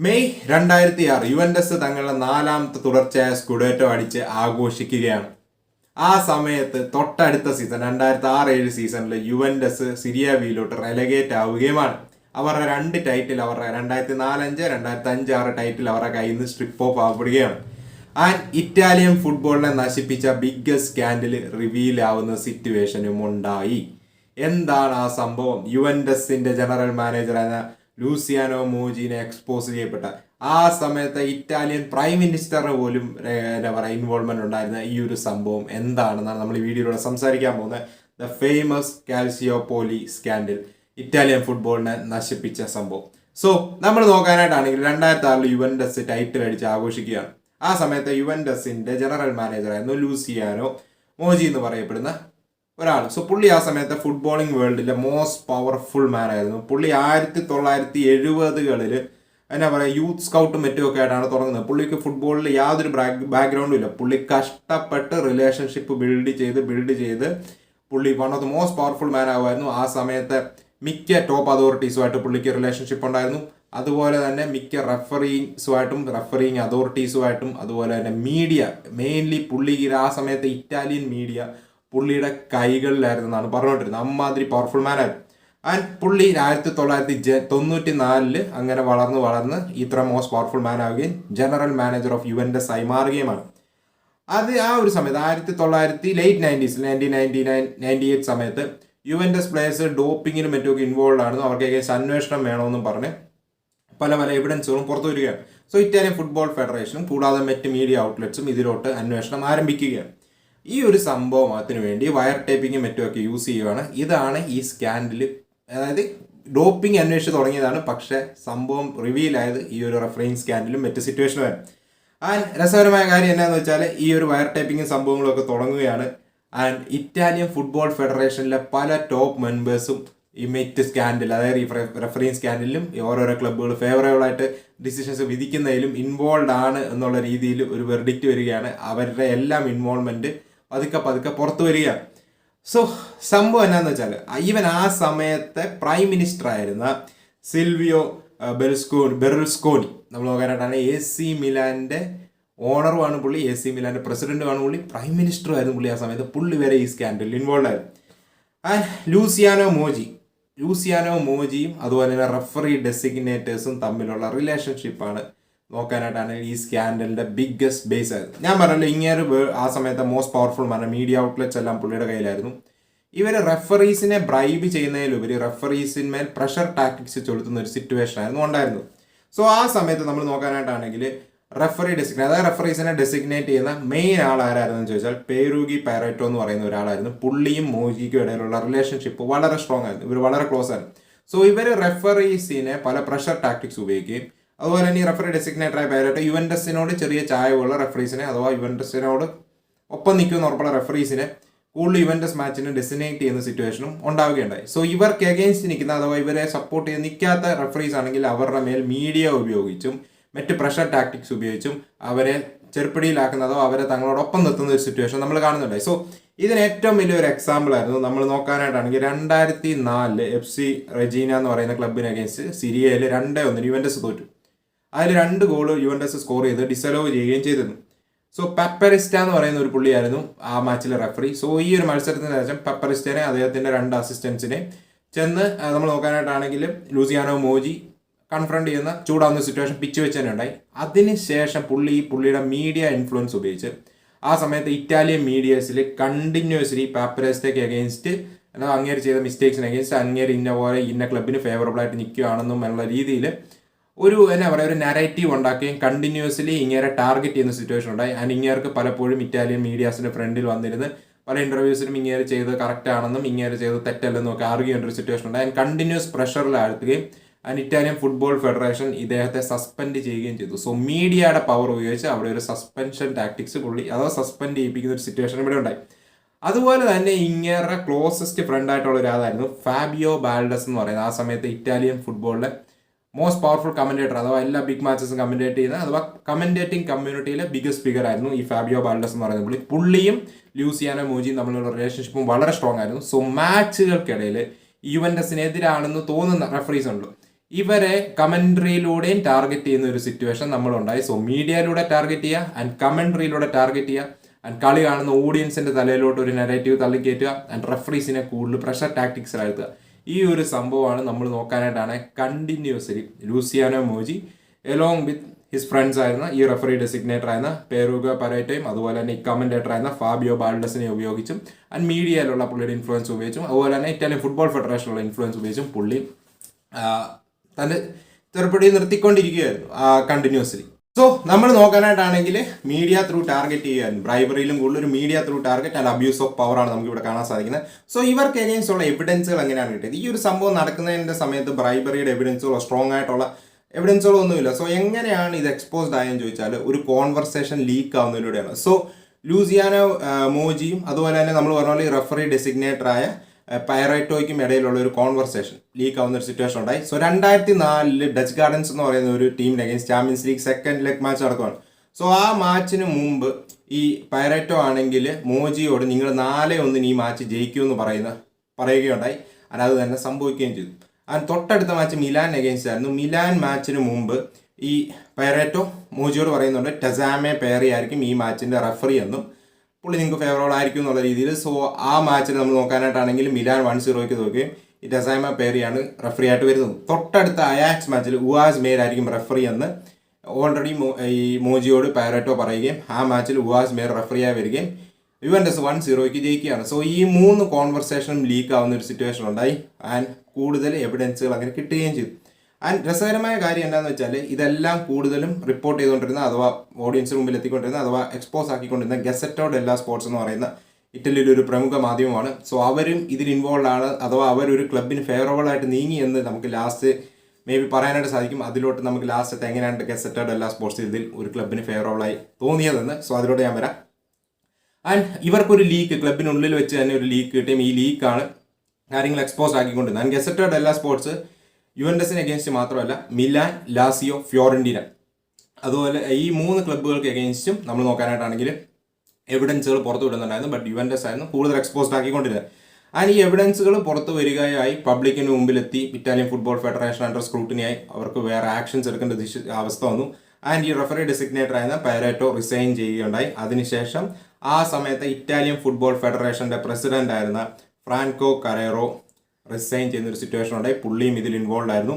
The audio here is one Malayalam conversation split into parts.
മെയ് രണ്ടായിരത്തി ആറ് യുവൻഡസ് തങ്ങളുടെ നാലാമത്തെ തുടർച്ചയായ സ്കുഡേറ്റോ അടിച്ച് ആഘോഷിക്കുകയാണ്. ആ സമയത്ത് തൊട്ടടുത്ത സീസൺ രണ്ടായിരത്തി ആറ് ഏഴ് സീസണിൽ യുവൻഡസ് സിരിയ വിയിലോട്ട് റെലഗേറ്റ് ആവുകയുമാണ്. അവരുടെ രണ്ട് ടൈറ്റിൽ അവരുടെ രണ്ടായിരത്തി നാലഞ്ച് രണ്ടായിരത്തി അഞ്ച് ആറ് ടൈറ്റിൽ അവരുടെ കയ്യിൽ നിന്ന് സ്ട്രിപ്പ് ഓഫ് ആവപ്പെടുകയാണ് ആൻഡ് ഇറ്റാലിയൻ ഫുട്ബോളിനെ നശിപ്പിച്ച ബിഗ്ഗസ്റ്റ് സ്കാൻഡിൽ റിവീൽ ആവുന്ന സിറ്റുവേഷനും ഉണ്ടായി. എന്താണ് ആ സംഭവം? യുവൻഡസിന്റെ ജനറൽ മാനേജറായ ലൂസിയാനോ മോജിനെ എക്സ്പോസ് ചെയ്യപ്പെട്ട ആ സമയത്തെ ഇറ്റാലിയൻ പ്രൈം മിനിസ്റ്ററിന് പോലും എന്താ പറയുക ഇൻവോൾവ്മെന്റ് ഉണ്ടായിരുന്ന ഈ ഒരു സംഭവം എന്താണെന്നാണ് നമ്മൾ ഈ വീഡിയോയിലൂടെ സംസാരിക്കാൻ പോകുന്നത്. The famous Calciopoli scandal Italian ഫുട്ബോളിനെ നശിപ്പിച്ച സംഭവം. സോ നമ്മൾ നോക്കാനായിട്ടാണെങ്കിൽ രണ്ടായിരത്തി ആറിൽ യുവൻഡസ് ടൈറ്റിൽ അടിച്ച് ആഘോഷിക്കുകയാണ്. ആ സമയത്ത് യുവൻഡസിന്റെ ജനറൽ മാനേജറായിരുന്നു ലൂസിയാനോ മോജി എന്ന് പറയപ്പെടുന്ന ഒരാൾ സോ പുള്ളി ആ സമയത്തെ ഫുട്ബോളിംഗ് വേൾഡിലെ മോസ്റ്റ് പവർഫുൾ മാൻ ആയിരുന്നു. പുള്ളി ആയിരത്തി തൊള്ളായിരത്തി എഴുപതുകളിൽ എന്നാ പറയുക യൂത്ത് സ്കൗട്ടും മറ്റും ഒക്കെ ആയിട്ടാണ് തുടങ്ങുന്നത്. പുള്ളിക്ക് ഫുട്ബോളിൽ യാതൊരു ബാക്ക്ഗ്രൗണ്ടും ഇല്ല. പുള്ളി കഷ്ടപ്പെട്ട് റിലേഷൻഷിപ്പ് ബിൽഡ് ചെയ്ത് ബിൽഡ് ചെയ്ത് പുള്ളി one of the most powerful man ആവുമായിരുന്നു. ആ സമയത്തെ മിക്ക ടോപ്പ് അതോറിറ്റീസുമായിട്ട് പുള്ളിക്ക് റിലേഷൻഷിപ്പ് ഉണ്ടായിരുന്നു. അതുപോലെ തന്നെ മിക്ക റെഫറിങ്സുമായിട്ടും റെഫറിങ് അതോറിറ്റീസുമായിട്ടും അതുപോലെ തന്നെ മീഡിയ മെയിൻലി പുള്ളിക്ക് ആ സമയത്തെ ഇറ്റാലിയൻ മീഡിയ പുള്ളിയുടെ കൈകളിലായിരുന്നു എന്നാണ് പറഞ്ഞുകൊണ്ടിരുന്നത്. അമ്മാതിരി പവർഫുൾ മാനായിരുന്നു ആൻഡ് പുള്ളി ആയിരത്തി തൊള്ളായിരത്തി തൊണ്ണൂറ്റി നാലിൽ അങ്ങനെ വളർന്ന് വളർന്ന് ഇത്ര മോസ്റ്റ് പവർഫുൾ മാൻ ആവുകയും ജനറൽ മാനേജർ ഓഫ് യുവൻഡസ് ആയി മാറുകയുമാണ് അത് ആ ഒരു സമയത്ത് ആയിരത്തി തൊള്ളായിരത്തി late nineties nineteen ninety nine ninety eight സമയത്ത് യുവൻഡസ് പ്ലേയേഴ്സ് ഡോപ്പിങ്ങിനും മറ്റുമൊക്കെ ഇൻവോൾവ് ആയിരുന്നു അവർക്ക് ഏകദേശം അന്വേഷണം വേണമെന്നും പറഞ്ഞ് പല പല എവിഡൻസുകളും പുറത്തു വരികയാണ് സോ ഇറ്റാലിയൻ ഫുട്ബോൾ ഫെഡറേഷനും കൂടാതെ മറ്റ് മീഡിയ ഔട്ട്ലെറ്റ്സും ഇതിലോട്ട് അന്വേഷണം ആരംഭിക്കുകയാണ്. ഈ ഒരു സംഭവത്തിന് വേണ്ടി വയർ ടേപ്പിങ്ങും മറ്റുമൊക്കെ യൂസ് ചെയ്യുകയാണ് ഇതാണ് ഈ സ്കാൻഡിൽ അതായത് ഡോപ്പിംഗ് അന്വേഷിച്ച് തുടങ്ങിയതാണ്. പക്ഷേ സംഭവം റിവീൽ ആയത് ഈ ഒരു റെഫറിങ് സ്കാൻഡിലും മറ്റ് സിറ്റുവേഷനുമായിരുന്നു ആൻഡ് രസകരമായ കാര്യം എന്നാന്ന് വെച്ചാൽ ഈ ഒരു വയർ ടൈപ്പിങ്ങും സംഭവങ്ങളൊക്കെ തുടങ്ങുകയാണ്. ആൻഡ് ഇറ്റാലിയൻ ഫുട്ബോൾ ഫെഡറേഷനിലെ പല ടോപ്പ് മെമ്പേഴ്സും ഈ മെറ്റ് സ്കാൻഡിൽ അതായത് ഈ റെഫറിങ് സ്കാൻഡിലും ഓരോരോ ക്ലബ്ബുകൾ ഫേവറബിൾ ആയിട്ട് ഡിസിഷൻസ് വിധിക്കുന്നതിലും ഇൻവോൾവ് ആണ് എന്നുള്ള രീതിയിൽ ഒരു വെർഡിക്റ്റ് വരികയാണ്. അവരുടെ എല്ലാം ഇൻവോൾവ്മെന്റ് പതുക്കെ പതുക്കെ പുറത്തു വരികയാണ് സോ സംഭവം എന്നാന്ന് വെച്ചാൽ ഈവൻ ആ സമയത്തെ പ്രൈം മിനിസ്റ്റർ ആയിരുന്ന സിൽവിയോ ബെൽസ്കോൺ ബെർൽസ്കോണി നമ്മൾ നോക്കാനായിട്ടാണ് എ സി മിലാന്റെ ഓണറുമാണ് പുള്ളി എ സി മിലാന്റെ പ്രസിഡന്റുമാണ് പുള്ളി പ്രൈം മിനിസ്റ്ററും ആയിരുന്നു പുള്ളി ആ സമയത്ത്. പുള്ളി വരെ ഈ സ്കാൻഡലിൽ ഇൻവോൾവ് ആയിരുന്നു. ആൻഡ് ലൂസിയാനോ മോജി ലൂസിയാനോ മോജിയും അതുപോലെ തന്നെ റെഫറി ഡെസിഗ്നേറ്റേഴ്സും തമ്മിലുള്ള റിലേഷൻഷിപ്പാണ് നോക്കാനായിട്ടാണ് ഈ സ്കാൻഡലിന്റെ ബിഗ്ഗസ്റ്റ് ബേസ് ആയത്. ഞാൻ പറഞ്ഞല്ലോ ഇങ്ങനെ ആ സമയത്തെ മോസ്റ്റ് പവർഫുൾ പറഞ്ഞ മീഡിയ ഔട്ട്ലെറ്റ്സ് എല്ലാം പുള്ളിയുടെ കയ്യിലായിരുന്നു. ഇവർ റെഫറീസിനെ ബ്രൈബ് ചെയ്യുന്നതിലുപരി റെഫറീസിന്മേൽ പ്രഷർ ടാക്ടിക്സ് ചെലുത്തുന്ന ഒരു സിറ്റുവേഷൻ ആയിരുന്നു ഉണ്ടായിരുന്നത്. സോ ആ സമയത്ത് നമ്മൾ നോക്കാനായിട്ടാണെങ്കിൽ റെഫറി ഡെസിഗ്നേറ്റ് അതായത് റെഫറീസിനെ ഡെസിഗ്നേറ്റ് ചെയ്യുന്ന മെയിൻ ആൾ ആരായിരുന്നു എന്ന് ചോദിച്ചാൽ പേരൂഗി പാരറ്റോ എന്ന് പറയുന്ന ഒരാളായിരുന്നു. പുള്ളിയും മോജിക്കും ഇടയിലുള്ള റിലേഷൻഷിപ്പ് വളരെ സ്ട്രോങ് ആയിരുന്നു. ഇവർ വളരെ ക്ലോസ് ആയിരുന്നു. സോ ഇവർ റെഫറീസിനെ പല പ്രഷർ ടാക്ടിക്സ് ഉപയോഗിക്കുകയും അതുപോലെ തന്നെ ഈ റെഫറി ഡെസിഗ്നേറ്ററായ പേരായിട്ട് യുവൻഡസിനോട് ചെറിയ ചായവുള്ള റെഫറീസിനെ അഥവാ യുവൻഡസിനോട് ഒപ്പം നിൽക്കുന്ന ഉറപ്പുള്ള റെഫറീസിനെ കൂടുതൽ യുവൻഡസ് മാച്ചിന് ഡെസിഗ്നേറ്റ് ചെയ്യുന്ന സിറ്റുവേഷനും ഉണ്ടാവുകയുണ്ടായി. സോ ഇവർക്ക് എഗെയിൻസ്റ്റ് നിൽക്കുന്ന അഥവാ ഇവരെ സപ്പോർട്ട് ചെയ്ത് നിൽക്കാത്ത റെഫറീസ് ആണെങ്കിൽ അവരുടെ മേൽ മീഡിയ ഉപയോഗിച്ചും മറ്റ് പ്രഷർ ടാക്ടിക്സ് ഉപയോഗിച്ചും അവരെ ചെറുപ്പടിയിലാക്കുന്ന അഥവാ അവരെ തങ്ങളോടൊപ്പം നിർത്തുന്ന ഒരു സിറ്റുവേഷൻ നമ്മൾ കാണുന്നുണ്ടായി. സോ ഇതിന് ഏറ്റവും വലിയൊരു എക്സാമ്പിൾ ആയിരുന്നു നമ്മൾ നോക്കാനായിട്ടാണെങ്കിൽ രണ്ടായിരത്തി നാലിൽ എഫ് സി റെജീന എന്ന് പറയുന്ന ക്ലബിന് അഗേൻസ്റ്റ് സിരിയയിൽ രണ്ടേ ഒന്നിന് യുവൻഡസ് തോറ്റു. അതിൽ രണ്ട് ഗോൾ യുവൻഡസ് സ്കോർ ചെയ്ത് ഡിസലോവ് ചെയ്യുകയും ചെയ്തിരുന്നു. സോ പെപ്പറിസ്റ്റ എന്ന് പറയുന്ന ഒരു പുള്ളിയായിരുന്നു ആ മാച്ചിലെ റെഫറി സോ ഈ ഒരു മത്സരത്തിന് ശേഷം പെപ്പറിസ്റ്റനെ അദ്ദേഹത്തിന്റെ രണ്ട് അസിസ്റ്റൻസിനെ ചെന്ന് നമ്മൾ നോക്കാനായിട്ടാണെങ്കിൽ ലൂസിയാനോ മോജി കൺഫ്രണ്ട് ചെയ്യുന്ന ചൂടാവുന്ന സിറ്റുവേഷൻ പിച്ച് വെച്ച് തന്നെ ഉണ്ടായി. അതിനുശേഷം പുള്ളി ഈ പുള്ളിയുടെ മീഡിയ ഇൻഫ്ലുവൻസ് ഉപയോഗിച്ച് ആ സമയത്ത് ഇറ്റാലിയൻ മീഡിയസിൽ കണ്ടിന്യൂസ്ലി പാപ്പറേസ്റ്റേക്ക് അഗേൻസ്റ്റ് എന്നാൽ അങ്ങേര് ചെയ്ത മിസ്റ്റേക്സിന് അഗേൻസ്റ്റ് അങ്ങേര് ഇന്ന പോലെ ഇന്ന ക്ലബിന് ഫേവറബിൾ ആയിട്ട് നിൽക്കുകയാണെന്നും എന്നുള്ള രീതിയിൽ ഒരു എന്നാ പറയുക ഒരു നരേറ്റീവ് ഉണ്ടാക്കുകയും കണ്ടിന്യൂസ്ലി ഇങ്ങനെ ടാർഗറ്റ് ചെയ്യുന്ന സിറ്റുവേഷൻ ഉണ്ടായി. ആൻഡ് ഇങ്ങേർക്ക് പലപ്പോഴും ഇറ്റാലിയൻ മീഡിയാസിന്റെ ഫ്രണ്ടിൽ വന്നിരുന്ന് പല ഇന്റർവ്യൂസിലും ഇങ്ങനെ ചെയ്ത് കറക്റ്റ് ആണെന്നും ഇങ്ങനെ ചെയ്ത് തെറ്റല്ലെന്നും ഒക്കെ ആർഗ്യൂ ചെയ്യേണ്ട ഒരു സിറ്റുവേഷൻ ഉണ്ടായി. ആൻഡ് കണ്ടിന്യൂസ് പ്രഷറിൽ ആഴ്ത്തുകയും ആൻഡ് ഇറ്റാലിയൻ ഫുട്ബോൾ ഫെഡറേഷൻ ഇദ്ദേഹത്തെ സസ്പെൻഡ് ചെയ്യുകയും ചെയ്തു. സോ മീഡിയയുടെ പവർ ഉപയോഗിച്ച് അവിടെ ഒരു സസ്പെൻഷൻ ടാക്ടിക്സ് പുള്ളി അഥവാ സസ്പെൻഡ് ചെയ്യിപ്പിക്കുന്ന ഒരു സിറ്റുവേഷൻ ഇവിടെ ഉണ്ടായി. അതുപോലെ തന്നെ ഇങ്ങേറെ ക്ലോസസ്റ്റ് ഫ്രണ്ട് ആയിട്ടുള്ള ഒരാളായിരുന്നു ഫാബിയോ ബാൽഡസ് എന്ന് പറയുന്നത്. ആ സമയത്ത് ഇറ്റാലിയൻ ഫുട്ബോളിലെ മോസ്റ്റ് പവർഫുൾ കമന്റേറ്റർ അഥവാ എല്ലാ ബിഗ് മാച്ചസും കമന്റേറ്റ് ചെയ്യുന്ന അഥവാ കമന്റേറ്റിംഗ് കമ്മ്യൂണിറ്റിയിലെ ബിഗസ്റ്റ് ഫിഗർ ആയിരുന്നു ഈ ഫാബിയോ ബാൽഡസ് എന്ന് പറയുന്ന പുള്ളി. പുള്ളിയും ലൂസിയാനോ മൂജിയും തമ്മിലുള്ള റിലേഷൻഷിപ്പും വളരെ സ്ട്രോങ് ആയിരുന്നു. സോ മാച്ചുകൾക്കിടയിൽ യുവൻഡസിനെതിരാണെന്ന് തോന്നുന്ന റെഫറീസ് ഉണ്ട്. ഇവരെ കമൻട്രിയിലൂടെയും ടാർഗറ്റ് ചെയ്യുന്ന ഒരു സിറ്റുവേഷൻ നമ്മളുണ്ടായി. സോ മീഡിയയിലൂടെ ടാർഗറ്റ് ചെയ്യുക ആൻഡ് കമൻട്രിയിലൂടെ ടാർഗറ്റ് ചെയ്യുക ആൻഡ് കളി കാണുന്ന ഓഡിയൻസിന്റെ തലയിലോട്ട് ഒരു നെഗറ്റീവ് തള്ളിക്കയറ്റുക ആൻഡ് റെഫറീസിനെ കൂടുതൽ പ്രഷർ ടാക്ടിക്സ് ആഴ്ത്തുക ഈ ഒരു സംഭവമാണ് നമ്മൾ നോക്കാനായിട്ടാണ് continuously Luciano Moggi along with his friends ആയിരുന്ന ഈ റെഫറി ഡെസിഗ്നേറ്റർ ആയിരുന്ന പേരുക പരേറ്റയും അതുപോലെ തന്നെ ഈ കമന്റേറ്റർ ആയിരുന്ന ഫാബിയോ ബാൾഡസിനെ ഉപയോഗിച്ചും ആൻഡ് മീഡിയയിലുള്ള പുള്ളിയുടെ ഇൻഫ്ലുവൻസ് ഉപയോഗിച്ചും അതുപോലെ തന്നെ ഇറ്റാലിയൻ ഫുട്ബോൾ ഫെഡറേഷനുള്ള ഇൻഫ്ലുവൻസ് ഉപയോഗിച്ചും പുള്ളി തന്റെ ചെറുപ്പടി നിർത്തിക്കൊണ്ടിരിക്കുകയായിരുന്നു കണ്ടിന്യൂസ്ലി സോ നമ്മൾ നോക്കാനായിട്ടാണെങ്കിൽ മീഡിയ ത്രൂ ടാർഗറ്റ് ചെയ്യാൻ ബ്രൈബറിയിലും കൂടുതൽ ഒരു media through target and abuse of power ആണ് നമുക്ക് ഇവിടെ കാണാൻ സാധിക്കുന്നത്. സോ ഇവർക്ക് എഗെയിൻസ്റ്റ് ഉള്ള എവിഡൻസുകൾ എങ്ങനെയാണ് കിട്ടിയത്? ഈ ഒരു സംഭവം നടക്കുന്നതിന്റെ സമയത്ത് ബ്രൈബറിയുടെ എവിഡൻസുകളോ സ്ട്രോങ് ആയിട്ടുള്ള എവിഡൻസുകളോ ഒന്നുമില്ല സോ എങ്ങനെയാണ് ഇത് എക്സ്പോസ്ഡ് ആയെന്ന് ചോദിച്ചാൽ ഒരു കോൺവെർസേഷൻ ലീക്ക് ആവുന്നതിലൂടെയാണ്. സോ ലൂസിയാനോ മോജിയും അതുപോലെ തന്നെ നമ്മൾ പറഞ്ഞ പോലെ റെഫറി ഡെസിഗ്നേറ്റർ ആയ പൈറൈറ്റോയ്ക്കും ഇടയിലുള്ള ഒരു കോൺവെർസേഷൻ ലീക്ക് ആവുന്ന ഒരു സിറ്റുവേഷൻ ഉണ്ടായി. സോ രണ്ടായിരത്തി നാലിൽ ഡച്ച് ഗാർഡൻസ് എന്ന് പറയുന്ന ഒരു ടീമിന് against champions league second leg match നടക്കുകയാണ് സോ ആ മാച്ചിന് മുമ്പ് ഈ പൈറൈറ്റോ ആണെങ്കിൽ മോജിയോട് നിങ്ങൾ നാല് ഒന്നിന് ഈ മാച്ച് ജയിക്കുമെന്ന് പറയുന്ന പറയുകയുണ്ടായി. അല്ലാതെ തന്നെ സംഭവിക്കുകയും ചെയ്തു. ആൻഡ് തൊട്ടടുത്ത മാച്ച് മിലാൻ അഗേൻസ്റ്റ് ആയിരുന്നു. മിലാൻ മാച്ചിന് മുമ്പ് ഈ പൈറേറ്റോ മോജിയോട് പറയുന്നുണ്ട് ടെസാമെ പേറി ആയിരിക്കും ഈ മാച്ചിന്റെ റെഫറി എന്നും. പുള്ളി നിങ്ങൾക്ക് ഫേവറബിൾ ആയിരിക്കും എന്നുള്ള രീതിയിൽ. സോ ആ മാച്ചിൽ നമ്മൾ നോക്കാനായിട്ടാണെങ്കിൽ മിലാൻ വൺ സീറോയ്ക്ക് നോക്കി. ഈ പേരിയാണ് റെഫറി ആയിട്ട് വരുന്നത്. തൊട്ടടുത്ത അയാക്സ് മാച്ചിൽ ഉവാസ് മേർ ആയിരിക്കും റെഫറി എന്ന് ഓൾറെഡി ഈ മോജിയോട് പാരറ്റോ പറയുകയും ആ മാച്ചിൽ ഉവാസ് മേർ റെഫറിയായി വരികയും യുവൻഡസ് വൺ സീറോയ്ക്ക് ജയിക്കുകയാണ്. സോ ഈ മൂന്ന് കോൺവെർസേഷനും ലീക്ക് ആവുന്ന ഒരു സിറ്റുവേഷൻ ഉണ്ടായി. ആൻഡ് കൂടുതൽ എവിഡൻസുകൾ അങ്ങനെ കിട്ടുകയും ചെയ്തു. ആൻഡ് രസകരമായ കാര്യം എന്താണെന്ന് വെച്ചാൽ ഇതെല്ലാം കൂടുതലും റിപ്പോർട്ട് ചെയ്തുകൊണ്ടിരുന്ന അഥവാ ഓഡിയൻസിന് മുമ്പിൽ എത്തിക്കൊണ്ടിരുന്ന അഥവാ എക്സ്പോസ് ആക്കിക്കൊണ്ടിരുന്ന ഗസറ്റോഡ് എല്ലാ സ്പോർട്സ് എന്ന് പറയുന്ന ഇറ്റലിയിലെ ഒരു പ്രമുഖ മാധ്യമമാണ്. സോ അവരും ഇതിൽ ഇൻവോൾവ് ആണ്. അഥവാ അവരൊരു ക്ലബിന് ഫേവറബിൾ ആയിട്ട് നീങ്ങി എന്ന് നമുക്ക് ലാസ്റ്റ് മേ ബി പറയാനായിട്ട് സാധിക്കും. അതിലോട്ട് നമുക്ക് ലാസ്റ്റ് എങ്ങനെയാണ് ഗസറ്റോഡ് എല്ലാ സ്പോർട്സ് ഇതിൽ ഒരു ക്ലബിന് ഫേവറബിൾ ആയി തോന്നിയതെന്ന്. സോ അതിലോട്ട് ഞാൻ വരാം. ആൻഡ് ഇവർക്കൊരു ലീക്ക് ക്ലബിനുള്ളിൽ വെച്ച് തന്നെ ഒരു ലീക്ക് കിട്ടിയും ഈ ലീക്കാണ് കാര്യങ്ങൾ എക്സ്പോസ് ആക്കിക്കൊണ്ടിരുന്നത്. ആൻഡ് ഗസറ്റഡ് എല്ലാ സ്പോർട്സ് യുവൻഡസിന് എഗൈൻസ്റ്റ് മാത്രമല്ല മിലാൻ ലാസിയോ ഫ്യോറന്റീന അതുപോലെ ഈ മൂന്ന് ക്ലബ്ബുകൾക്ക് എഗെയിൻസ്റ്റും നമ്മൾ നോക്കാനായിട്ടാണെങ്കിൽ എവിഡൻസുകൾ പുറത്തു വിടുന്നുണ്ടായിരുന്നു ബട്ട് യുവൻഡസ് ആയിരുന്നു കൂടുതൽ എക്സ്പോസ്ഡ് ആക്കിക്കൊണ്ടിരുന്നത്. ആൻഡ് ഈ എവിഡൻസുകൾ പുറത്തു വരികയായി പബ്ലിക്കിന് മുമ്പിലെത്തി ഇറ്റാലിയൻ ഫുട്ബോൾ ഫെഡറേഷൻ അണ്ടർ സ്ക്രൂട്ടിനിയായി അവർക്ക് വേറെ ആക്ഷൻസ് എടുക്കേണ്ട അവസ്ഥ വന്നു. ആൻഡ് ഈ റെഫറി ഡെസിഗ്നേറ്റർ ആയിരുന്ന പൈറേറ്റോ റിസൈൻ ചെയ്യുകയുണ്ടായി. അതിനുശേഷം ആ സമയത്ത് ഇറ്റാലിയൻ ഫുട്ബോൾ ഫെഡറേഷന്റെ പ്രസിഡന്റ് ആയിരുന്ന ഫ്രാൻകോ കരേറോ റിസൈൻ ചെയ്യുന്ന ഒരു സിറ്റുവേഷൻ ഉണ്ടായി പുള്ളിയും ഇതിൽ ഇൻവോൾവ് ആയിരുന്നു.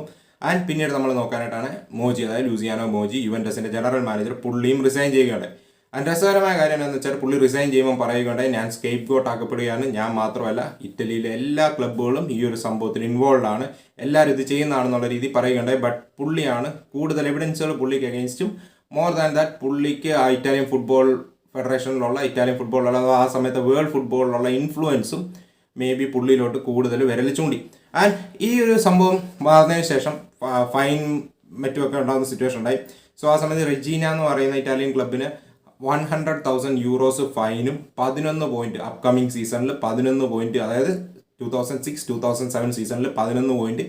ആൻഡ് പിന്നീട് നമ്മൾ നോക്കാനായിട്ടാണ് മോജി അതായത് ലൂസിയാനോ മോജി യുവൻഡസിന്റെ ജനറൽ മാനേജർ പുള്ളിയും റിസൈൻ ചെയ്യുകയുണ്ടായി ആൻഡ് രസകരമായ കാര്യം എന്താണെന്ന് വെച്ചാൽ പുള്ളി റിസൈൻ ചെയ്യുമ്പോൾ പറയുകയുണ്ടായി ഞാൻ സ്കേപ്പ് ഗോട്ട് ആക്കപ്പെടുകയാണ്. ഞാൻ മാത്രമല്ല ഇറ്റലിയിലെ എല്ലാ ക്ലബ്ബുകളും ഈ ഒരു സംഭവത്തിൽ ഇൻവോൾവ് ആണ്. എല്ലാവരും ഇത് ചെയ്യുന്നതാണെന്നുള്ള രീതി പറയുകയുണ്ടായി. ബട്ട് പുള്ളിയാണ് കൂടുതൽ എവിഡൻസുകൾ പുള്ളിക്ക് അഗേൻസ്റ്റും മോർ ദാൻ ദാറ്റ് പുള്ളിക്ക് ആ ഇറ്റാലിയൻ ഫുട്ബോൾ ഫെഡറേഷനിലുള്ള ഇറ്റാലിയൻ ഫുട്ബോളിലുള്ള ആ സമയത്ത് വേൾഡ് ഫുട്ബോളിലുള്ള ഇൻഫ്ലുവൻസും മേ ബി പുള്ളിയിലോട്ട് കൂടുതൽ വിരൽ ചൂണ്ടി. ആൻഡ് ഈ ഒരു സംഭവം വന്നതിന് ശേഷം ഫൈൻ മറ്റുമൊക്കെ ഉണ്ടാകുന്ന സിറ്റുവേഷൻ ഉണ്ടായി. സോ ആ സമയത്ത് റെജീന എന്ന് പറയുന്ന ഇറ്റാലിയൻ ക്ലബിന് വൺ ഹൺഡ്രഡ് തൗസൻഡ് യൂറോസ് ഫൈനും പതിനൊന്ന് പോയിന്റ് അപ്കമിങ് സീസണിൽ പതിനൊന്ന് പോയിന്റ് അതായത് two thousand six two thousand seven സീസണിൽ പതിനൊന്ന് പോയിന്റ്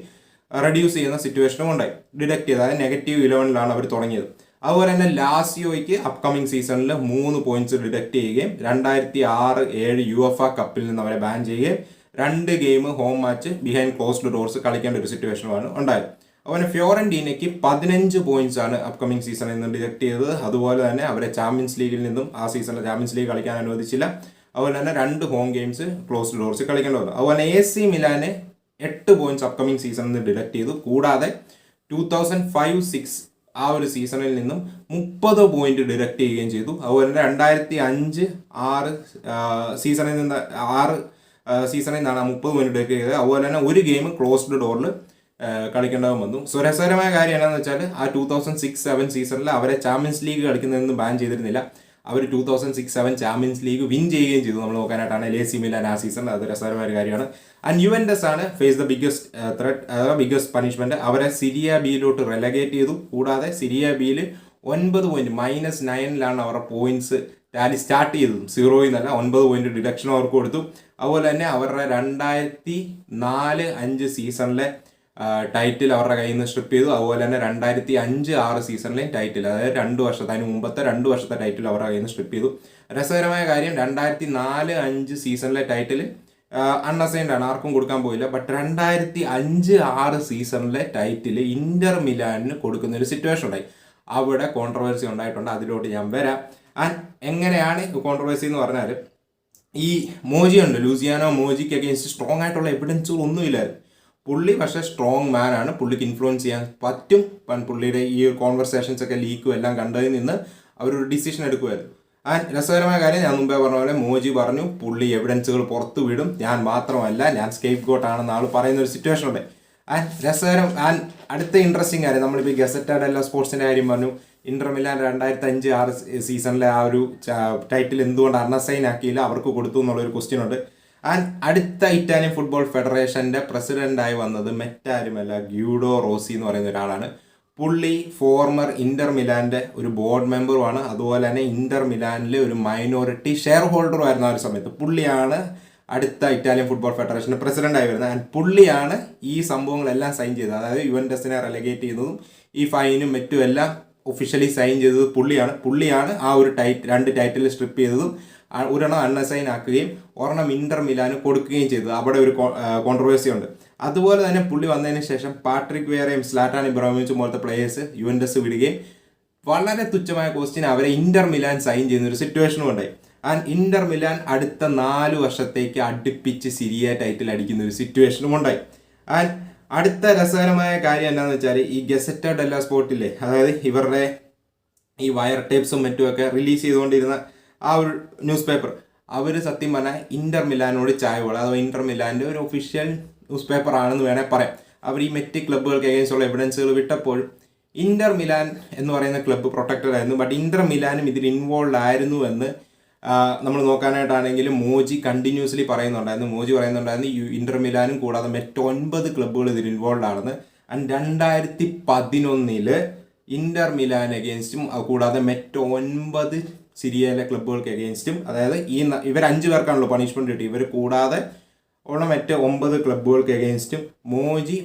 റെഡ്യൂസ് ചെയ്യുന്ന സിറ്റുവേഷനും ഉണ്ടായി. ഡിഡക്ട് ചെയ്ത് അതായത് നെഗറ്റീവ് ഇലവനിലാണ് അവർ തുടങ്ങിയത്. അതുപോലെ തന്നെ ലാസിയോയ്ക്ക് അപ്കമിംഗ് സീസണിൽ മൂന്ന് പോയിന്റ്സ് ഡിഡക്ട് ചെയ്യുകയും രണ്ടായിരത്തി ആറ് ഏഴ് യു എഫ് ആ കപ്പിൽ നിന്ന് അവരെ ബാൻ ചെയ്യുകയും രണ്ട് game home match behind closed doors കളിക്കേണ്ട ഒരു സിറ്റുവേഷനുമാണ് ഉണ്ടായത്. അതുപോലെ ഫ്യോറന്റീനയ്ക്ക് പതിനഞ്ച് പോയിന്റ്സ് ആണ് അപ്കമിംഗ് സീസണിൽ നിന്ന് ഡിഡക്ട് ചെയ്തത്. അതുപോലെ തന്നെ അവരെ ചാമ്പ്യൻസ് ലീഗിൽ നിന്നും ആ സീസണിൽ ചാമ്പ്യൻസ് ലീഗ് കളിക്കാൻ അനുവദിച്ചില്ല. അതുപോലെ തന്നെ രണ്ട് ഹോം ഗെയിംസ് ക്ലോസ്ഡ് ഡോർസ് കളിക്കേണ്ടി വന്നു. അതുപോലെ എ സി മിലാനെ എട്ട് പോയിന്റ്സ് അപ്കമിംഗ് സീസണിൽ നിന്ന് ഡിഡക്ട് ചെയ്തു. കൂടാതെ ടൂ തൗസൻഡ് ഫൈവ് സിക്സ് ആ ഒരു സീസണിൽ നിന്നും മുപ്പത് പോയിന്റ് ഡിഡക്ട് ചെയ്യുകയും ചെയ്തു. അതുപോലെ തന്നെ രണ്ടായിരത്തി അഞ്ച് ആറ് സീസണിൽ നിന്ന് ആറ് സീസണിൽ നിന്നാണ് മുപ്പത് പോയിന്റ് ഡിഡക്ട് ചെയ്തത്. അതുപോലെ തന്നെ ഒരു ഗെയിം ക്ലോസ്ഡ് ഡോറിൽ കളിക്കേണ്ടതും വന്നു. സോ കാര്യം എന്താണെന്ന് വെച്ചാൽ ആ ടൂ തൗസൻഡ് സിക്സ് സെവൻ സീസണിൽ അവരെ ചാമ്പ്യൻസ് ലീഗ് കളിക്കുന്നതിൽ നിന്ന് ബാൻ ചെയ്തിരുന്നില്ല. അവർ two thousand six seven champions league win ചെയ്യുകയും ചെയ്തു. നമ്മൾ നോക്കാനായിട്ടാണ് എ സി മിലാൻ ആ സീസണിൽ അത് രസകരമായ ഒരു കാര്യമാണ്. ആൻഡ് യുവൻഡസ് ആണ് ഫേസ് ദ ബിഗ്ഗസ്റ്റ് ത്രെഡ് അഥവാ ബിഗ്ഗസ്റ്റ് പണിഷ്മെന്റ് അവരെ സിരിയ ബിയിലോട്ട് റെലഗേറ്റ് ചെയ്തു. കൂടാതെ സിരിയ ബിയിൽ ഒൻപത് പോയിന്റ് മൈനസ് നയനിലാണ് അവരുടെ പോയിന്റ്സ് ടാലി സ്റ്റാർട്ട് ചെയ്തതും. സീറോയിൽ നിന്നല്ല ഒൻപത് പോയിന്റ് ഡിഡക്ഷൻ അവർക്ക് കൊടുത്തു. അതുപോലെ തന്നെ അവരുടെ രണ്ടായിരത്തി നാല് അഞ്ച് സീസണിലെ ടൈറ്റിൽ അവരുടെ കയ്യിൽ നിന്ന് സ്ട്രിപ്പ് ചെയ്തു. അതുപോലെ തന്നെ രണ്ടായിരത്തി അഞ്ച് ആറ് സീസണിലെയും ടൈറ്റിൽ അതായത് രണ്ട് വർഷത്തെ അതിന് മുമ്പത്തെ രണ്ട് വർഷത്തെ ടൈറ്റിൽ അവരുടെ കയ്യിൽ നിന്ന് സ്ട്രിപ്പ് ചെയ്തു. രസകരമായ കാര്യം രണ്ടായിരത്തി നാല് അഞ്ച് സീസണിലെ ടൈറ്റിൽ അൺഅസൈൻഡ് ആണ് ആർക്കും കൊടുക്കാൻ പോയില്ല. ബട്ട് രണ്ടായിരത്തി അഞ്ച് ആറ് സീസണിലെ ടൈറ്റിൽ ഇന്റർ മിലാനിന് കൊടുക്കുന്ന ഒരു സിറ്റുവേഷൻ ഉണ്ടായി. അവിടെ കോൺട്രവേഴ്സി ഉണ്ടായിട്ടുണ്ട്. അതിലോട്ട് ഞാൻ വരാം. ആൻഡ് എങ്ങനെയാണ് കോൺട്രവേഴ്സി എന്ന് പറഞ്ഞാൽ ഈ മോജി ഉണ്ട് ലൂസിയാനോ മോജിക്ക് അഗേൻസ്റ്റ് സ്ട്രോങ് ആയിട്ടുള്ള എവിഡൻസുകൾ ഒന്നുമില്ലായിരുന്നു പുള്ളി പക്ഷെ സ്ട്രോങ് മാൻ ആണ്. പുള്ളിക്ക് ഇൻഫ്ലുവൻസ് ചെയ്യാൻ പറ്റും. പുള്ളിയുടെ ഈ കോൺവെർസേഷൻസ് ഒക്കെ ലീക്കും എല്ലാം കണ്ടതിൽ നിന്ന് അവരൊരു ഡിസിഷൻ എടുക്കുമായിരുന്നു. ആൻഡ് രസകരമായ കാര്യം ഞാൻ മുമ്പേ പറഞ്ഞ പോലെ മോജി പറഞ്ഞു പുള്ളി എവിഡൻസുകൾ പുറത്തു വിടും. ഞാൻ മാത്രമല്ല ഞാൻ സ്കേപ്പ് ഗോട്ട് ആണെന്ന് ആൾ പറയുന്ന ഒരു സിറ്റുവേഷൻ ഉണ്ട്. ആൻഡ് രസകരം ആൻഡ് അടുത്ത ഇൻട്രസ്റ്റിംഗ് കാര്യം നമ്മളിപ്പോൾ ഗസറ്റഡ് എല്ലാ സ്പോർട്സിന്റെ കാര്യം പറഞ്ഞു. ഇന്റർ രണ്ടായിരത്തി അഞ്ച് ആറ് സീസണിലെ ആ ഒരു ടൈറ്റിൽ എന്തുകൊണ്ട് അൺഅസൈൻ ആക്കിയില്ല അവർക്ക് കൊടുത്തു എന്നുള്ള ഒരു ക്വസ്റ്റ്യൻ ഉണ്ട്. ആൻഡ് അടുത്ത ഇറ്റാലിയൻ ഫുട്ബോൾ ഫെഡറേഷന്റെ പ്രസിഡന്റായി വന്നത് മെറ്റാരുമല്ല ഗ്യൂഡോ റോസി എന്ന് പറയുന്ന ഒരാളാണ്. പുള്ളി ഫോർമർ ഇന്റർ മിലാന്റെ ഒരു ബോർഡ് മെമ്പറുമാണ് അതുപോലെ തന്നെ ഇന്റർ മിലാനിലെ ഒരു മൈനോറിറ്റി ഷെയർ ഹോൾഡറും ആയിരുന്നു ആ ഒരു സമയത്ത്. പുള്ളിയാണ് അടുത്ത ഇറ്റാലിയൻ ഫുട്ബോൾ പ്രസിഡന്റ് ആയി വരുന്നത്. ആൻഡ് പുള്ളിയാണ് ഈ സംഭവങ്ങളെല്ലാം സൈൻ ചെയ്തത്. അതായത് യുവൻഡസിനെ റെലഗേറ്റ് ചെയ്തതും ഈ ഫൈനും മറ്റും എല്ലാം ഒഫീഷ്യലി സൈൻ ചെയ്തത് പുള്ളിയാണ്. പുള്ളിയാണ് ആ ഒരു ടൈറ്റ് രണ്ട് ടൈറ്റിൽ സ്ട്രിപ്പ് ചെയ്തതും ഒരെണ്ണം അൺഅസൈൻ ആക്കുകയും ഒരെണ്ണം ഇന്റർ മിലാന് കൊടുക്കുകയും ചെയ്തത്. അവിടെ ഒരു കോൺട്രവേഴ്സി ഉണ്ട്. അതുപോലെ തന്നെ പുള്ളി വന്നതിന് ശേഷം പാട്രിക് വേറെയും സ്ലാറ്റാൻ ഇബ്രാഹിമിച്ചും പോലത്തെ പ്ലേയേഴ്സ് യുവൻഡസ് വിടുകയും വളരെ തുച്ഛമായ കോസ്റ്റിന് അവരെ ഇന്റർ മിലാൻ സൈൻ ചെയ്യുന്ന ഒരു സിറ്റുവേഷനും ഉണ്ടായി. ആൻഡ് ഇന്റർ മിലാൻ അടുത്ത നാല് വർഷത്തേക്ക് അടുപ്പിച്ച് സിരിയ ടൈറ്റിൽ അടിക്കുന്ന ഒരു സിറ്റുവേഷനും ഉണ്ടായി. ആൻഡ് അടുത്ത രസകരമായ കാര്യം എന്താണെന്ന് വെച്ചാൽ ഈ ഗസറ്റ ഡെല്ലാ സ്പോർട്ടിലെ അതായത് ഇവരുടെ ഈ വയർ ടേപ്സും മറ്റുമൊക്കെ റിലീസ് ചെയ്തുകൊണ്ടിരുന്ന ആ ഒരു ന്യൂസ് പേപ്പർ അവർ സത്യം പറഞ്ഞാൽ ഇന്റർ മിലാനോട് ചായ പോലെ അഥവാ ഇന്റർ മിലാന്റെ ഒരു ഒഫീഷ്യൽ ന്യൂസ് പേപ്പർ ആണെന്ന് വേണേൽ പറയാം. അവർ ഈ മെറ്റ് ക്ലബ്ബുകൾക്ക് എഗൈൻസ്റ്റുള്ള എവിഡൻസുകൾ വിട്ടപ്പോൾ ഇന്റർ മിലാൻ എന്ന് പറയുന്ന ക്ലബ്ബ് പ്രൊട്ടക്റ്റഡ് ആയിരുന്നു. ബട്ട് ഇന്റർ മിലാനും ഇതിൽ ഇൻവോൾവ് ആയിരുന്നു എന്ന് നമ്മൾ നോക്കാനായിട്ടാണെങ്കിലും മോജി കണ്ടിന്യൂസ്ലി പറയുന്നുണ്ടായിരുന്നു. മോജി പറയുന്നുണ്ടായിരുന്നു ഇന്റർ മിലാനും കൂടാതെ മറ്റൊൻപത് ക്ലബ്ബുകൾ ഇതിൽ ഇൻവോൾവ് ആണെന്ന്. ആൻഡ് രണ്ടായിരത്തി പതിനൊന്നിൽ ഇന്റർ മിലാൻ എഗെയിൻസ്റ്റും കൂടാതെ മറ്റൊൻപത് സിരിയയിലെ ക്ലബ്ബുകൾക്ക് എഗെയിൻസ്റ്റും അതായത് ഈ ഇവർ അഞ്ച് പേർക്കാണല്ലോ പണിഷ്മെന്റ് കിട്ടി ഇവർ കൂടാതെ ഉള്ള മറ്റ് ഒമ്പത് ക്ലബ്ബുകൾക്ക് എഗെയിൻസ്റ്റും മോജി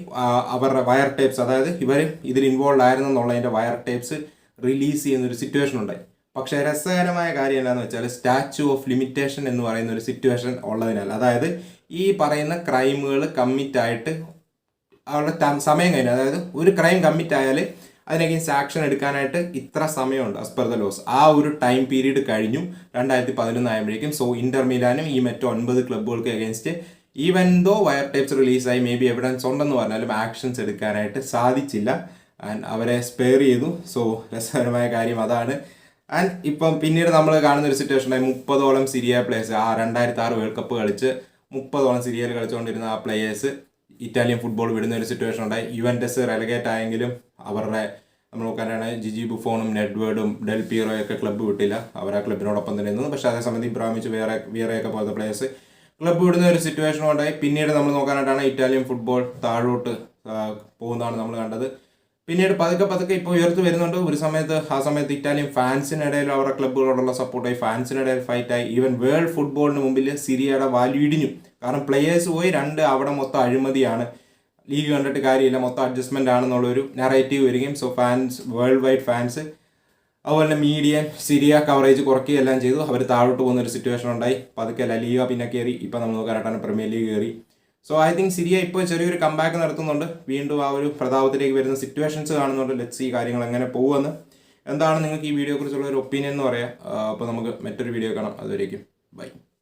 അവരുടെ വയർ ടേപ്സ് അതായത് ഇവർ ഇതിൽ ഇൻവോൾവ് ആയിരുന്നു എന്നുള്ളതിന്റെ വയർ ടേപ്സ് റിലീസ് ചെയ്യുന്ന ഒരു സിറ്റുവേഷൻ ഉണ്ടായി. പക്ഷേ രസകരമായ കാര്യം എന്താണെന്ന് വെച്ചാൽ സ്റ്റാച്ചു ഓഫ് ലിമിറ്റേഷൻ എന്ന് പറയുന്ന ഒരു സിറ്റുവേഷൻ ഉള്ളതിനാൽ അതായത് ഈ പറയുന്ന ക്രൈമുകൾ കമ്മിറ്റ് ആയിട്ട് അവരുടെ സമയം കഴിഞ്ഞു. അതായത് ഒരു ക്രൈം കമ്മിറ്റ് ആയാൽ അതിനകത്ത് ആക്ഷൻ എടുക്കാനായിട്ട് ഇത്ര സമയമുണ്ട് per the ലോസ് ആ ഒരു ടൈം പീരീഡ് കഴിഞ്ഞു. രണ്ടായിരത്തി പതിനൊന്ന് ആയപ്പോഴേക്കും സോ ഇന്റർ മിലാനും ഈ മറ്റു ഒൻപത് ക്ലബ്ബുകൾക്ക് against even though wiretaps റിലീസായി മേ ബി എവിഡൻസ് ഉണ്ടെന്ന് പറഞ്ഞാലും ആക്ഷൻസ് എടുക്കാനായിട്ട് സാധിച്ചില്ല. ആൻഡ് അവരെ സ്പെയർ ചെയ്തു. സോ രസകരമായ കാര്യം അതാണ്. ആൻഡ് ഇപ്പം പിന്നീട് നമ്മൾ കാണുന്ന ഒരു സിറ്റുവേഷൻ ആയി മുപ്പതോളം സിരിയ പ്ലേയേഴ്സ് ആ രണ്ടായിരത്തി ആറ് വേൾഡ് കപ്പ് കളിച്ച് മുപ്പതോളം സിരിയയിൽ കളിച്ചുകൊണ്ടിരുന്ന ആ പ്ലേയേഴ്സ് ഇറ്റാലിയൻ ഫുട്ബോൾ വിടുന്ന ഒരു സിറ്റുവേഷൻ ഉണ്ടായി. യുവന്റസ് റെലഗേറ്റ് ആയെങ്കിലും അവരുടെ നമ്മൾ നോക്കാനാണ് ജിജി ബുഫോണും നെഡ്വേർഡും ഡെൽ പിയറോയൊക്കെ ക്ലബ്ബ് വിട്ടില്ല. അവർ ആ ക്ലബിനോടൊപ്പം തന്നെ നിന്നു. പക്ഷേ അതേസമയത്ത് ഇബ്രാമിച്ച് വേറെ വേറെയൊക്കെ പോലത്തെ പ്ലേയേഴ്സ് ക്ലബ്ബ് വിടുന്ന ഒരു സിറ്റുവേഷൻ ഉണ്ടായി. പിന്നീട് നമ്മൾ നോക്കാനായിട്ടാണ് ഇറ്റാലിയൻ ഫുട്ബോൾ താഴോട്ട് പോകുന്നതാണ് നമ്മൾ കണ്ടത്. പിന്നീട് പതുക്കെ പതുക്കെ ഇപ്പോൾ ഉയർന്നു വരുന്നുണ്ട്. ഒരു സമയത്ത് ആ സമയത്ത് ഇറ്റാലിയൻ ഫാൻസിനിടയിൽ അവരുടെ ക്ലബ്ബുകളോടുള്ള സപ്പോർട്ടായി ഫാൻസിനിടയിൽ ഫൈറ്റായി ഈവൻ വേൾഡ് ഫുട്ബോളിന് മുമ്പിൽ സിരിയയുടെ വാല്യൂ ഇടിഞ്ഞു. കാരണം പ്ലേയേഴ്സ് പോയി രണ്ട് അവിടെ മൊത്തം അഴിമതിയാണ്. ലീഗ് കണ്ടിട്ട് കാര്യമില്ല മൊത്തം അഡ്ജസ്റ്റ്മെന്റ് ആണെന്നുള്ളൊരു നെറേറ്റീവ് വരികയും so fans world wide fans അതുപോലെ തന്നെ മീഡിയ സിരിയ കവറേജ് കുറയ്ക്കുകയും എല്ലാം ചെയ്തു. അവർ താഴോട്ട് പോകുന്ന ഒരു സിറ്റുവേഷൻ ഉണ്ടായി. പതുക്കെ ലലിയ പിന്നെ കയറി ഇപ്പം നമ്മൾ നോക്കാനായിട്ടാണ് പ്രീമിയർ ലീഗ് കയറി സോ ഐ തിങ്ക് സിരിയ ഇപ്പോൾ ചെറിയൊരു കമ്പാക്ക് നടത്തുന്നുണ്ട്. വീണ്ടും ആ ഒരു പ്രതാപത്തിലേക്ക് വരുന്ന സിറ്റുവേഷൻസ് കാണുന്നുണ്ട്. ലെറ്റ്സ് ഈ കാര്യങ്ങൾ എങ്ങനെ പോകുമെന്ന്. എന്താണ് നിങ്ങൾക്ക് ഈ വീഡിയോ കുറിച്ചുള്ള ഒരു ഒപ്പീനിയൻ എന്ന് പറയാം. അപ്പോൾ നമുക്ക് മറ്റൊരു വീഡിയോ കാണാം. അതുവരേക്കും. ബൈ